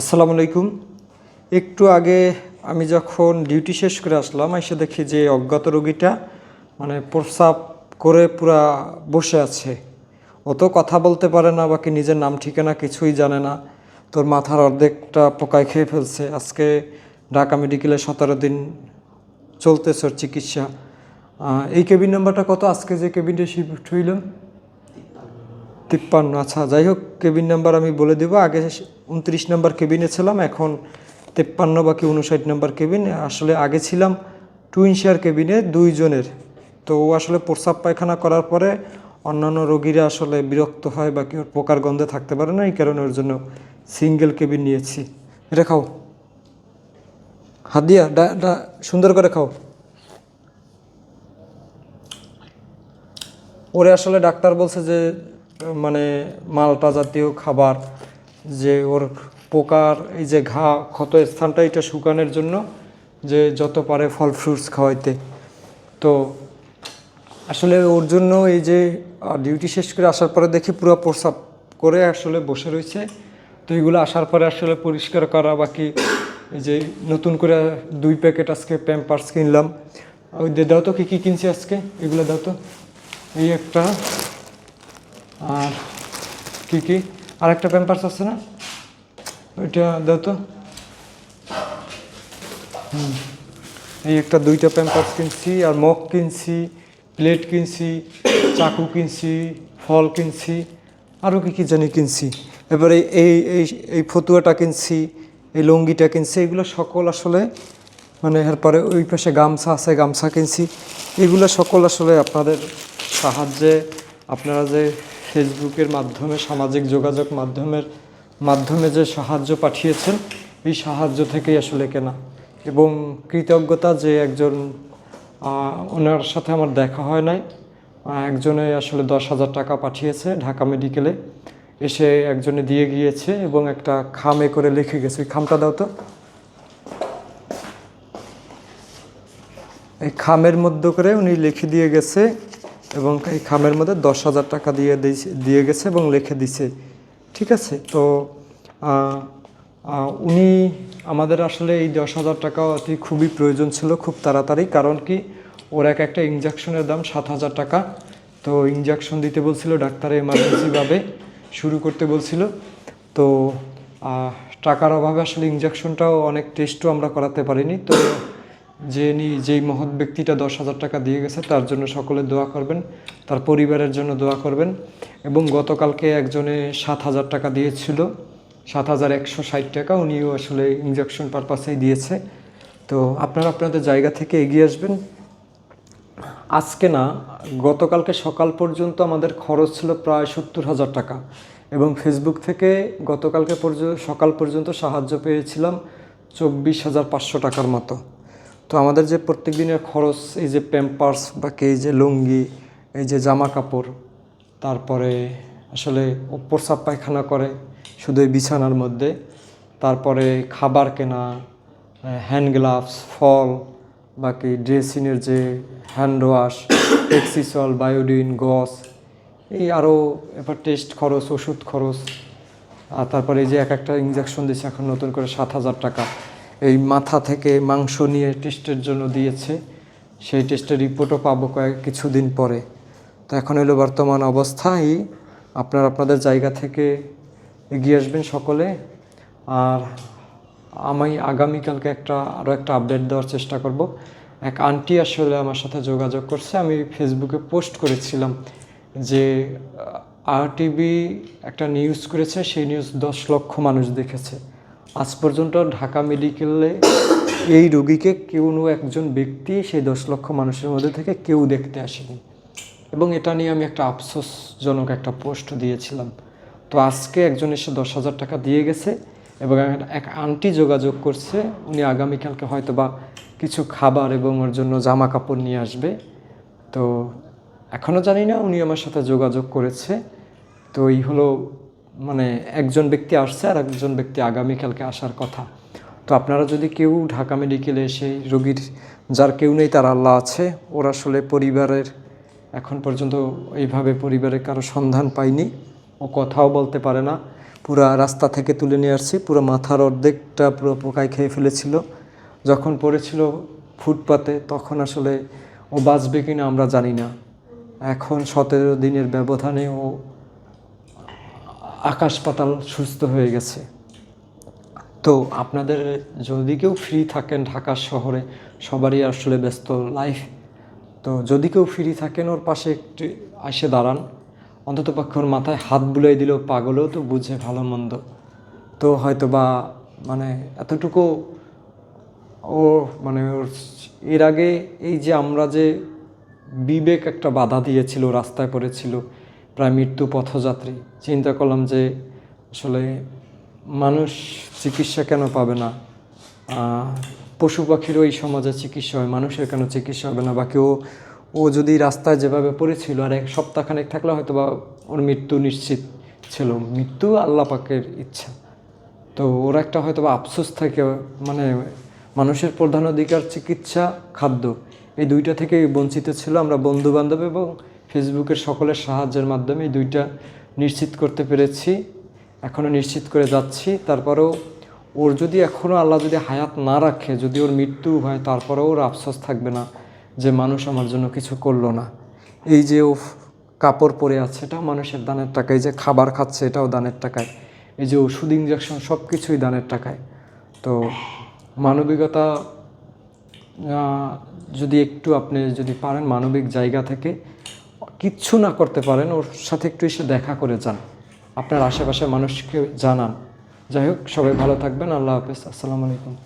আসসালামু আলাইকুম। একটু আগে আমি যখন ডিউটি শেষ করে আসলাম, এসে দেখি যে অজ্ঞাত রোগীটা মানে প্রস্রাব করে পুরা বসে আছে। ও তো কথা বলতে পারে না, বাকি নিজের নাম, ঠিকানা কিছুই জানে না। তোর মাথার অর্ধেকটা পোকায় খেয়ে ফেলছে। আজকে ঢাকা মেডিকেলে সতেরো দিন চলতেছে ওর চিকিৎসা। এই কেবিন নাম্বারটা কত? আজকে যে কেবিনটা শিফট হইলাম তিপ্পান্ন। আচ্ছা যাই হোক, কেবিন নাম্বার আমি বলে দেবো। আগে উনত্রিশ নাম্বার কেবিনে ছিলাম, এখন তেপ্পান্ন বাকি উনষাট নাম্বার কেবিন। আসলে আগে ছিলাম টুইন শেয়ার কেবিনে দুইজনের। তো ও আসলে প্রস্রাব পায়খানা করার পরে অন্যান্য রোগীরা আসলে বিরক্ত হয় বাকি ওর পোকার গন্ধে থাকতে পারে না, এই কারণে ওর জন্য সিঙ্গেল কেবিন নিয়েছি। এটা খাও। হাত দিয়া ডা- সুন্দর করে খাও। ওরে আসলে ডাক্তার বলছে যে মানে মালটা জাতীয় খাবার, যে ওর পোকার এই যে ঘা, ক্ষত স্থানটা এটা শুকানোর জন্য যে যত পারে ফল ফ্রুটস খাওয়াইতে। তো আসলে ওর জন্য এই যে ডিউটি শেষ করে আসার পরে দেখি পুরো প্রস্রাব করে আসলে বসে রয়েছে তো এগুলো আসার পরে আসলে পরিষ্কার করা বাকি, এই যে নতুন করে দুই প্যাকেট আজকে প্যাম্পার্স কিনলাম। ওই দাও তো, কী কী কিনছি আজকে? এগুলো দাও তো। এই একটা আর কি কি? আর একটা প্যাম্পার্স আছে না? ওইটা দাও তো। হুম। এই একটা দুইটা প্যাম্পার্স কিনছি, আর মগ কিনছি প্লেট কিনছি, চাকু কিনছি, ফল কিনছি আরও কি, কী জানি কিনছি। এবারে এই এই এই ফতুয়াটা কিনছি, এই লুঙ্গিটা কিনছি, এগুলো সকল আসলে মানে এরপরে ওই পাশে গামছা আছে, গামছা কিনছি। এগুলো সকল আসলে আপনাদের সাহায্যে, আপনারা যে ফেসবুকের মাধ্যমে, সামাজিক যোগাযোগ মাধ্যমের মাধ্যমে যে সাহায্য পাঠিয়েছেন, এই সাহায্য থেকেই আসলে কেনা। এবং কৃতজ্ঞতা যে একজন ওনার সাথে আমার দেখা হয় নাই। একজনে আসলে দশ হাজার টাকা পাঠিয়েছে ঢাকা মেডিকেলে। এসে একজনে দিয়ে গিয়েছে এবং একটা খামে করে লিখে গেছে। ওই খামটা দাও তো। এই খামের মধ্যে করে উনি লিখে দিয়ে গেছে এবং এই খামের মধ্যে দশ হাজার টাকা দিয়ে দিয়ে গেছে এবং লিখে দিছে ঠিক আছে? তো উনি আমাদের আসলে এই দশ হাজার টাকা অতি খুবই প্রয়োজন ছিল খুব তাড়াতাড়ি। কারণ কি? ওর এক একটা ইঞ্জেকশনের দাম সাত হাজার টাকা। তো ইঞ্জেকশন দিতে বলছিল, ডাক্তার এমার্জেন্সিভাবে শুরু করতে বলছিল। তো টাকার অভাবে আসলে ইঞ্জেকশনটাও অনেক টেস্টও আমরা করাতে পারিনি। তো যিনি যেই মহৎ ব্যক্তিটা দশ হাজার টাকা দিয়ে গেছে, তার জন্য সকলে দোয়া করবেন, তার পরিবারের জন্য দোয়া করবেন। এবং গতকালকে একজনে সাত হাজার টাকা দিয়েছিল, সাত হাজার একশো ষাট টাকা উনিও আসলে ইঞ্জেকশন পারপাসেই দিয়েছে। তো আপনারা আপনাদের জায়গা থেকে এগিয়ে আসবেন। আজকে না, গতকালকে সকাল পর্যন্ত আমাদের খরচ ছিল প্রায় সত্তর হাজার টাকা। এবং ফেসবুক থেকে গতকালকে পর্যন্ত সকাল পর্যন্ত সাহায্য পেয়েছিলাম চব্বিশ হাজার পাঁচশো টাকার মতো। তো আমাদের যে প্রত্যেক দিনের খরচ, এই যে প্যাম্পার্স বা এই যে লুঙ্গি, এই যে জামা কাপড়, তারপরে আসলে প্রস্রাব পায়খানা করে শুধু এই বিছানার মধ্যে, তারপরে খাবার কেনা, হ্যান্ড গ্লাভস, ফল, বাকি ড্রেসিংয়ের যে হ্যান্ড ওয়াশ, এক্সিসল, বায়োডিন, গস, এই আরও এবার টেস্ট খরচ, ওষুধ খরচ, আর তারপরে এই যে এক একটা ইঞ্জেকশন দিয়েছে এখন নতুন করে সাত হাজার টাকা। এই মাথা থেকে মাংস নিয়ে টেস্টের জন্য দিয়েছে। সেই টেস্টের রিপোর্টও পাবো কয়েক কিছুদিন পরে। তো এখন হলো বর্তমান অবস্থা আপনার আপনাদের জায়গা থেকে এগিয়ে আসবেন সকলে। আর আমি আগামীকালকে একটা আরও একটা আপডেট দেওয়ার চেষ্টা করব। এক আন্টি আসলে আমার সাথে যোগাযোগ করছে। আমি ফেসবুকে পোস্ট করেছিলাম যে আরটিভি একটা নিউজ করেছে। সেই নিউজ দশ লক্ষ মানুষ দেখেছে। আজ পর্যন্ত ঢাকা মেডিকেলে এই রোগীকে কেউ একজন ব্যক্তি সেই দশ লক্ষ মানুষের মধ্যে থেকে কেউ দেখতে আসেনি। এবং এটা নিয়ে আমি একটা আফসোসজনক একটা পোস্ট দিয়েছিলাম। তো আজকে একজন এসে দশ হাজার টাকা দিয়ে গেছে এবং এক- আন্টি যোগাযোগ করছে, উনি আগামীকালকে হয়তো বা কিছু খাবার এবং ওর জন্য জামা কাপড় নিয়ে আসবে। তো এখনও জানি না, উনি আমার সাথে যোগাযোগ করেছে। তো এই হলো মানে একজন ব্যক্তি আসছে আর একজন ব্যক্তি আগামীকালকে আসার কথা। তো আপনারা যদি কেউ ঢাকা মেডিকেলে এসে রোগীর, যার কেউ নেই তার আল্লাহ আছে, ওরা আসলে পরিবারের, এখন পর্যন্ত এইভাবে পরিবারের কারও সন্ধান পাইনি, ও কথাও বলতে পারে না। পুরা রাস্তা থেকে তুলে নিয়ে আসছি, পুরো মাথার অর্ধেকটা পুরো পোকায় খেয়ে ফেলেছিল। যখন পড়েছিল ফুটপাতে, তখন আসলে ও বাঁচবে কিনা আমরা জানি না। এখন সতেরো দিনের ব্যবধানে ও আকাশ পাতাল সুস্থ হয়ে গেছে। তো আপনাদের যদি কেউ ফ্রি থাকেন ঢাকা শহরে, সবারই আসলে ব্যস্ত লাইফ তো যদি কেউ ফ্রি থাকেন, ওর পাশে একটু এসে দাঁড়ান। অন্তত পক্ষে ওর মাথায় হাত বুলাই দিলেও পাগলেও তো বুঝে ভালো মন্দ। তো হয়তো বা মানে এতটুকু ও মানে ওর এর আগে এই যে আমরা যে বিবেক একটা বাধা দিয়েছিল, রাস্তায় পড়েছিল প্রায় মৃত্যু পথযাত্রী। চিন্তা করলাম যে আসলে মানুষ চিকিৎসা কেন পাবে না? পশু পাখিরও এই সমাজে চিকিৎসা হয়, মানুষের কেন চিকিৎসা হবে না? বা কেউ, ও যদি রাস্তায় যেভাবে পড়েছিল, আর এক সপ্তাহখানেক থাকলে হয়তো বা ওর মৃত্যু নিশ্চিত ছিল। মৃত্যু আল্লাহ পাকের ইচ্ছা। তো ওর একটা হয়তো বা আফসোস থাকে মানে মানুষের প্রধান অধিকার চিকিৎসা, খাদ্য। এই দুইটা থেকে বঞ্চিত ছিল আমরা বন্ধু বান্ধব এবং ফেসবুকের সকলের সাহায্যের মাধ্যমে দুইটা নিশ্চিত করতে পেরেছি, এখনও নিশ্চিত করে যাচ্ছি। তারপরেও ওর যদি এখনও আল্লাহ যদি হায়াত না রাখে, যদি ওর মৃত্যু হয়, তারপরেও ওর আফসোস থাকবে না যে মানুষ আমার জন্য কিছু করল না। এই যে ও কাপড় পরে আছে, এটাও মানুষের দানের টাকা এই যে খাবার খাচ্ছে, এটাও দানের টাকায়। এই যে ওষুধ ইঞ্জেকশন সব কিছুই দানের টাকায়। তো মানবিকতা যদি একটু আপনি যদি পারেন মানবিক জায়গা থেকে কিচ্ছু না করতে পারেন, ওর সাথে একটু এসে দেখা করে যান। আপনার আশেপাশের মানুষকে জানান। যাই হোক, সবাই ভালো থাকবেন। আল্লাহ হাফেজ। আসসালামু আলাইকুম।